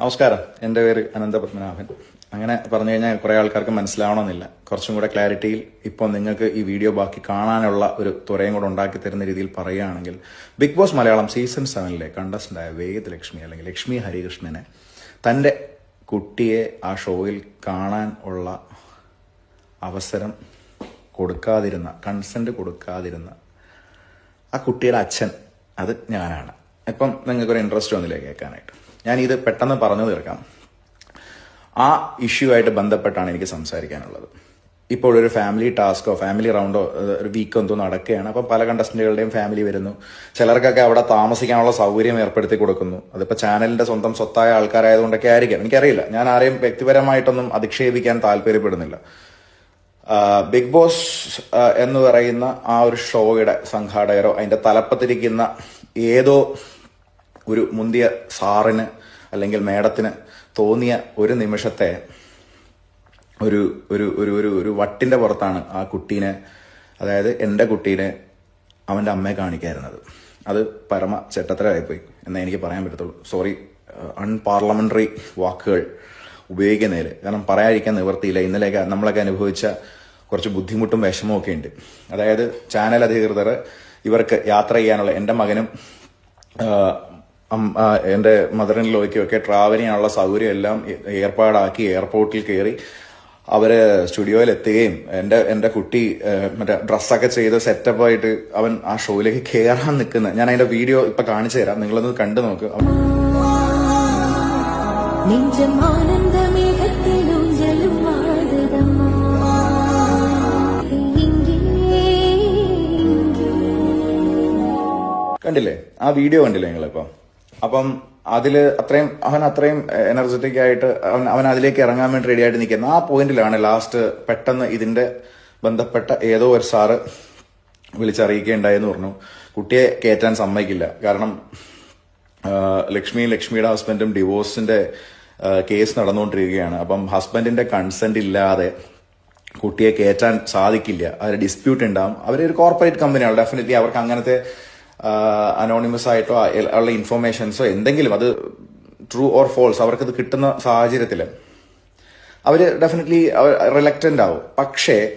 നമസ്കാരം. എന്റെ പേര് അനന്തപത്മനാഭൻ അങ്ങനെ പറഞ്ഞു കഴിഞ്ഞാൽ കുറേ ആൾക്കാർക്ക് മനസ്സിലാവണമെന്നില്ല. കുറച്ചും കൂടെ ക്ലാരിറ്റിയിൽ ഇപ്പോൾ നിങ്ങൾക്ക് ഈ വീഡിയോ ബാക്കി കാണാനുള്ള ഒരു തുറയും കൂടെ ഉണ്ടാക്കി തരുന്ന രീതിയിൽ പറയുകയാണെങ്കിൽ ബിഗ് ബോസ് മലയാളം സീസൺ സെവനിലെ കണ്ടസ്റ്റന്റായ വേദ ലക്ഷ്മി അല്ലെങ്കിൽ ലക്ഷ്മി ഹരികൃഷ്ണനെ തന്റെ കുട്ടിയെ ആ ഷോയിൽ കാണാൻ ഉള്ള അവസരം കൊടുക്കാതിരുന്ന കൺസെന്റ് കൊടുക്കാതിരുന്ന ആ കുട്ടിയുടെ അച്ഛൻ അത് ഞാനാണ്. ഇപ്പം നിങ്ങൾക്കൊരു ഇൻട്രസ്റ്റ് വന്നില്ലേ കേൾക്കാനായിട്ട്? ഞാൻ ഇത് പെട്ടെന്ന് പറഞ്ഞു തീർക്കാം. ആ ഇഷ്യൂ ആയിട്ട് ബന്ധപ്പെട്ടാണ് എനിക്ക് സംസാരിക്കാനുള്ളത്. ഇപ്പോൾ ഒരു ഫാമിലി ടാസ്കോ ഫാമിലി റൗണ്ടോ ഒരു വീക്കോ എന്തോ നടക്കുകയാണ്. അപ്പം പല കണ്ടസ്റ്റന്റുകളുടെയും ഫാമിലി വരുന്നു. ചിലർക്കൊക്കെ അവിടെ താമസിക്കാനുള്ള സൗകര്യം ഏർപ്പെടുത്തി കൊടുക്കുന്നു. അതിപ്പോൾ ചാനലിന്റെ സ്വന്തം സ്വത്തായ ആൾക്കാരായതുകൊണ്ടൊക്കെ ആയിരിക്കാം. എനിക്കറിയില്ല. ഞാൻ ആരെയും വ്യക്തിപരമായിട്ടൊന്നും അധിക്ഷേപിക്കാൻ താല്പര്യപ്പെടുന്നില്ല. ബിഗ് ബോസ് എന്ന് പറയുന്ന ആ ഒരു ഷോയുടെ സംഘാടകരോ അതിന്റെ തലപ്പത്തിരിക്കുന്ന ഏതോ ഒരു മുന്തിയ സാറിന് അല്ലെങ്കിൽ മേഡത്തിന് തോന്നിയ ഒരു നിമിഷത്തെ ഒരു ഒരു ഒരു ഒരു ഒരു വട്ടിന്റെ പുറത്താണ് ആ കുട്ടീനെ അതായത് എന്റെ കുട്ടീനെ അവന്റെ അമ്മയെ കാണിക്കായിരുന്നത്. അത് പരമ ചെട്ടത്തരായിപ്പോയി എന്നേ എനിക്ക് പറയാൻ പറ്റത്തുള്ളൂ. സോറി അൺപാർലമെന്ററി വാക്കുകൾ ഉപയോഗിക്കുന്നതിൽ കാരണം പറയാതിരിക്കാൻ നിവർത്തിയില്ല ഇന്നലെയൊക്കെ നമ്മളൊക്കെ അനുഭവിച്ച കുറച്ച് ബുദ്ധിമുട്ടും വിഷമവും ഒക്കെ ഉണ്ട്. അതായത് ചാനൽ അധികൃതർ ഇവർക്ക് യാത്ര ചെയ്യാനുള്ള എന്റെ മകനും എന്റെ മദർ ഇൻ ഒക്കെ ട്രാവൽ ചെയ്യാനുള്ള സൗകര്യം എല്ലാം ഏർപ്പാടാക്കി എയർപോർട്ടിൽ കയറി അവർ സ്റ്റുഡിയോയിൽ എത്തുകയും എന്റെ എന്റെ കുട്ടി മറ്റേ ഡ്രസ്സൊക്കെ ചെയ്ത് സെറ്റപ്പ് ആയിട്ട് അവൻ ആ ഷോയിലേക്ക് കയറാൻ നിൽക്കുന്നത് ഞാൻ അതിന്റെ വീഡിയോ ഇപ്പൊ കാണിച്ചു തരാം. നിങ്ങളൊന്ന് കണ്ടു നോക്ക്. കണ്ടില്ലേ? ആ വീഡിയോ കണ്ടില്ലേ നിങ്ങളിപ്പം? അപ്പം അതിൽ അത്രയും അവൻ അത്രയും എനർജറ്റിക് ആയിട്ട് അവൻ അവൻ അതിലേക്ക് ഇറങ്ങാൻ വേണ്ടി റെഡി ആയിട്ട് നിൽക്കുന്ന ആ പോയിന്റിലാണ് ലാസ്റ്റ് പെട്ടെന്ന് ഇതിന്റെ ബന്ധപ്പെട്ട ഏതോ ഒരു സാറ് വിളിച്ചറിയിക്കുകയുണ്ടായെന്ന് പറഞ്ഞു. കുട്ടിയെ കയറ്റാൻ സമ്മതിക്കില്ല. കാരണം ലക്ഷ്മി ലക്ഷ്മിയും ലക്ഷ്മിയുടെ ഹസ്ബൻഡും ഡിവോഴ്സിന്റെ കേസ് നടന്നുകൊണ്ടിരിക്കുകയാണ്. അപ്പം ഹസ്ബൻഡിന്റെ കൺസെന്റ് ഇല്ലാതെ കുട്ടിയെ കയറ്റാൻ സാധിക്കില്ല. അവർ ഡിസ്പ്യൂട്ട് ഉണ്ടാവും. അവർ ഒരു കോർപ്പറേറ്റ് കമ്പനിയാണ് ഡെഫിനറ്റ്ലി അവർക്ക് അങ്ങനത്തെ അനോണിമസ് ആയിട്ടോ ഉള്ള ഇൻഫർമേഷൻസോ എന്തെങ്കിലും അത് ട്രൂ ഓർ ഫോൾസ് അവർക്കത് കിട്ടുന്ന സാഹചര്യത്തിൽ അവർ ഡെഫിനറ്റ്ലി റിലക്റ്റന്റ് ആവും. പക്ഷേ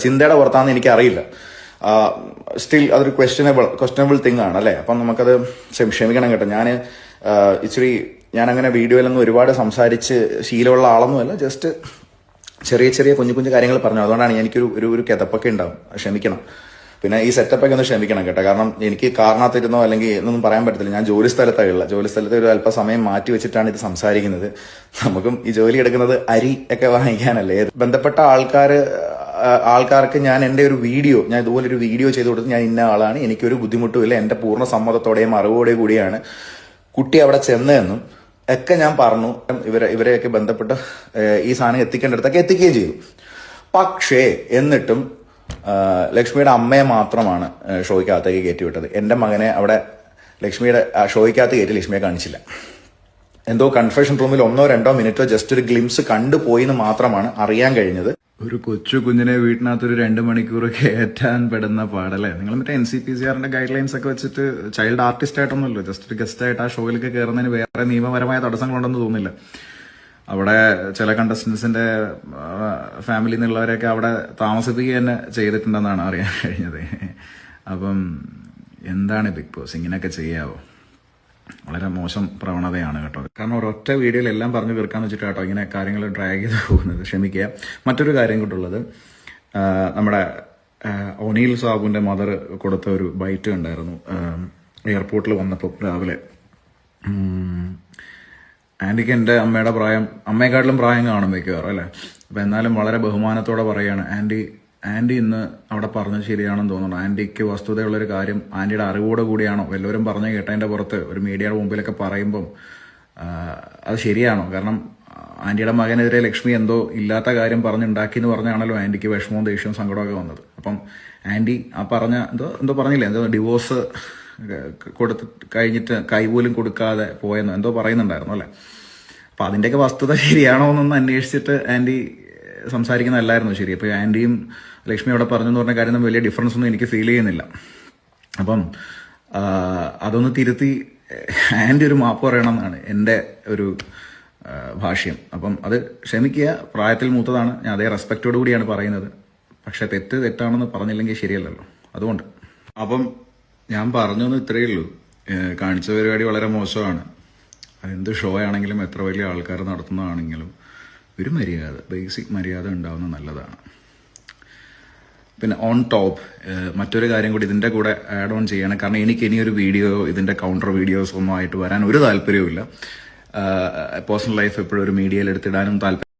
ചിന്തയുടെ പുറത്താണെന്ന് എനിക്കറിയില്ല. സ്റ്റിൽ അതൊരു ക്വസ്റ്റ്യനബിൾ ക്വസ്റ്റ്യനബിൾ തിങ് ആണ് അല്ലേ? അപ്പം നമുക്കത് ക്ഷമ- ക്ഷമിക്കണം കേട്ടോ. ഞാൻ ഇച്ചിരി ഞാൻ അങ്ങനെ വീഡിയോയിലൊന്നും ഒരുപാട് സംസാരിച്ച് ശീലമുള്ള ആളൊന്നുമല്ല. ജസ്റ്റ് ചെറിയ ചെറിയ കുഞ്ഞു കുഞ്ഞു കാര്യങ്ങൾ പറഞ്ഞു. അതുകൊണ്ടാണ് എനിക്കൊരു ഒരു ഒരു കിതപ്പൊക്കെ ഉണ്ടാവും. ക്ഷമിക്കണം. പിന്നെ ഈ സെറ്റപ്പൊക്കെ ഒന്ന് ക്ഷമിക്കണം കേട്ടോ. കാരണം എനിക്ക് കാരണത്തിരുന്നോ അല്ലെങ്കിൽ എന്നൊന്നും പറയാൻ പറ്റത്തില്ല. ഞാൻ ജോലി സ്ഥലത്താണ് ഉള്ളത് ജോലി സ്ഥലത്ത് ഒരു അല്പസമയം മാറ്റി വെച്ചിട്ടാണ് ഇത് സംസാരിക്കുന്നത്. നമുക്കും ഈ ജോലി എടുക്കുന്നത് അരി ഒക്കെ വാങ്ങിക്കാനല്ലേ? ബന്ധപ്പെട്ട ആൾക്കാര് ആ, ആൾക്കാർക്ക് ഞാൻ എന്റെ ഒരു വീഡിയോ ഞാൻ ഇതുപോലെ ഒരു വീഡിയോ ചെയ്ത് കൊടുത്ത് ഞാൻ ഇന്ന ആളാണ് എനിക്കൊരു ബുദ്ധിമുട്ടുമില്ല എന്റെ പൂർണ സമ്മതത്തോടെയും അറിവോടെ കൂടിയാണ്. കുട്ടി അവിടെ ചെന്നതെന്നും ഒക്കെ ഞാൻ പറഞ്ഞു. ഇവരെ ഇവരെയൊക്കെ ബന്ധപ്പെട്ട് ഈ സാധനം എത്തിക്കേണ്ടടുത്തൊക്കെ എത്തിക്കുകയും ചെയ്തു. പക്ഷേ എന്നിട്ടും ലക്ഷ്മിയുടെ അമ്മയെ മാത്രമാണ് ഷോയ്ക്കകത്തേക്ക് കയറ്റിവിട്ടത്. എന്റെ മകനെ അവിടെ ലക്ഷ്മിയുടെ ഷോയ്ക്കകത്ത് കയറ്റി ലക്ഷ്മിയെ കാണിച്ചില്ല. എന്തോ കൺഫെഷൻ റൂമിൽ ഒന്നോ രണ്ടോ മിനിറ്റോ ജസ്റ്റ് ഒരു ഗ്ലിംസ് കണ്ടുപോയി എന്ന് മാത്രമാണ് അറിയാൻ കഴിഞ്ഞത്. ഒരു കൊച്ചു കുഞ്ഞിനെ വീട്ടിനകത്ത് ഒരു രണ്ട് മണിക്കൂർ കയറ്റാൻ പെടുന്ന പാടല്ലേ? നിങ്ങൾ മറ്റേ എൻ സി പി സി ആറിന്റെ ഗൈഡ് ലൈൻസ് ഒക്കെ വെച്ചിട്ട് ചൈൽഡ് ആർട്ടിസ്റ്റ് ആയിട്ടൊന്നുമല്ലോ. ജസ്റ്റ് ഒരു ഗസ്റ്റ് ആയിട്ട് ആ ഷോയിലേക്ക് കയറുന്നതിന് വേറെ നിയമപരമായ തടസ്സങ്ങളുണ്ടെന്ന് തോന്നുന്നില്ല. അവിടെ ചില കണ്ടസ്റ്റൻസിന്റെ ഫാമിലിയിൽ നിന്നുള്ളവരെയൊക്കെ അവിടെ താമസിപ്പിക്കുക തന്നെ ചെയ്തിട്ടുണ്ടെന്നാണ് അറിയാൻ കഴിഞ്ഞത്. അപ്പം എന്താണ് ബിഗ് ബോസ് ഇങ്ങനെയൊക്കെ ചെയ്യാവോ? വളരെ മോശം പ്രവണതയാണ് കേട്ടോ. കാരണം ഒരൊറ്റ വീഡിയോയിൽ എല്ലാം പറഞ്ഞു തീർക്കാന്ന് വെച്ചിട്ട് കേട്ടോ ഇങ്ങനെ കാര്യങ്ങൾ ഡ്രാഗ് ചെയ്ത് പോകുന്നത്. ക്ഷമിക്കുക. മറ്റൊരു കാര്യം കൂട്ടുള്ളത് നമ്മുടെ ഒനീൽ സാബുവിന്റെ മദർ കൊടുത്ത ഒരു ബൈറ്റ് ഉണ്ടായിരുന്നു എയർപോർട്ടിൽ വന്നപ്പോൾ രാവിലെ. ആന്റിക്ക് എന്റെ അമ്മയുടെ പ്രായം അമ്മയെക്കാട്ടിലും പ്രായം കാണും മിക്കവാറും അല്ലേ? അപ്പം എന്നാലും വളരെ ബഹുമാനത്തോടെ പറയാണ് ആന്റി ആന്റി ഇന്ന് അവിടെ പറഞ്ഞത് ശരിയാണെന്ന് തോന്നുന്നു. ആന്റിക്ക് വസ്തുതയുള്ളൊരു കാര്യം ആന്റിയുടെ അറിവോടെ കൂടിയാണോ? എല്ലാവരും പറഞ്ഞു കേട്ടതിന്റെ പുറത്ത് ഒരു മീഡിയയുടെ മുമ്പിലൊക്കെ പറയുമ്പം അത് ശരിയാണോ? കാരണം ആന്റിയുടെ മകനെതിരെ ലക്ഷ്മി എന്തോ ഇല്ലാത്ത കാര്യം പറഞ്ഞുണ്ടാക്കി എന്ന് പറഞ്ഞാണല്ലോ ആന്റിക്ക് വിഷമവും ദേഷ്യവും സങ്കടമൊക്കെ വന്നത്. അപ്പം ആന്റി ആ പറഞ്ഞ എന്തോ എന്തോ പറഞ്ഞില്ലേ? എന്തോ ഡിവോഴ്സ് കൊടുത്ത് കഴിഞ്ഞിട്ട് കൈപോലും കൊടുക്കാതെ പോയെന്നോ എന്തോ പറയുന്നുണ്ടായിരുന്നു അല്ലേ? അപ്പൊ അതിന്റെയൊക്കെ വസ്തുത ശരിയാണോ എന്നൊന്ന് അന്വേഷിച്ചിട്ട് ആന്റി സംസാരിക്കുന്നതല്ലായിരുന്നു ശരി. അപ്പോൾ ആന്റിയും ലക്ഷ്മി അവിടെ പറഞ്ഞു എന്ന് പറഞ്ഞ കാര്യം വലിയ ഡിഫറൻസ് ഒന്നും എനിക്ക് ഫീൽ ചെയ്യുന്നില്ല. അപ്പം അതൊന്ന് തിരുത്തി ആന്റി ഒരു മാപ്പ് പറയണം എന്നാണ് എന്റെ ഒരു ഭാഷ്യം. അപ്പം അത് ക്ഷമിക്കുക പ്രായത്തിൽ മൂത്തതാണ്. ഞാൻ അതേ റെസ്പെക്റ്റോട് കൂടിയാണ് പറയുന്നത്. പക്ഷെ തെറ്റ് തെറ്റാണെന്ന് പറഞ്ഞില്ലെങ്കിൽ ശരിയല്ലല്ലോ. അതുകൊണ്ട്. അപ്പം ഞാൻ പറഞ്ഞൊന്നും ഇത്രയേ ഉള്ളൂ. കാണിച്ച പരിപാടി വളരെ മോശമാണ്. എന്ത് ഷോ ആണെങ്കിലും എത്ര വലിയ ആൾക്കാർ നടത്തുന്നതാണെങ്കിലും. ഒരു മര്യാദ ബേസിക് മര്യാദ ഉണ്ടാവുന്നത് നല്ലതാണ്. പിന്നെ ഓൺ ടോപ്പ് മറ്റൊരു കാര്യം കൂടി ഇതിന്റെ കൂടെ ആഡ് ഓൺ ചെയ്യണം. കാരണം എനിക്ക് ഇനിയൊരു വീഡിയോ ഇതിന്റെ കൗണ്ടർ വീഡിയോസ് ഒന്നും ആയിട്ട് വരാൻ ഒരു താല്പര്യവുമില്ല. പേഴ്സണൽ ലൈഫ് എപ്പോഴും ഒരു മീഡിയയിൽ എടുത്തിടാനും താല്പര്യം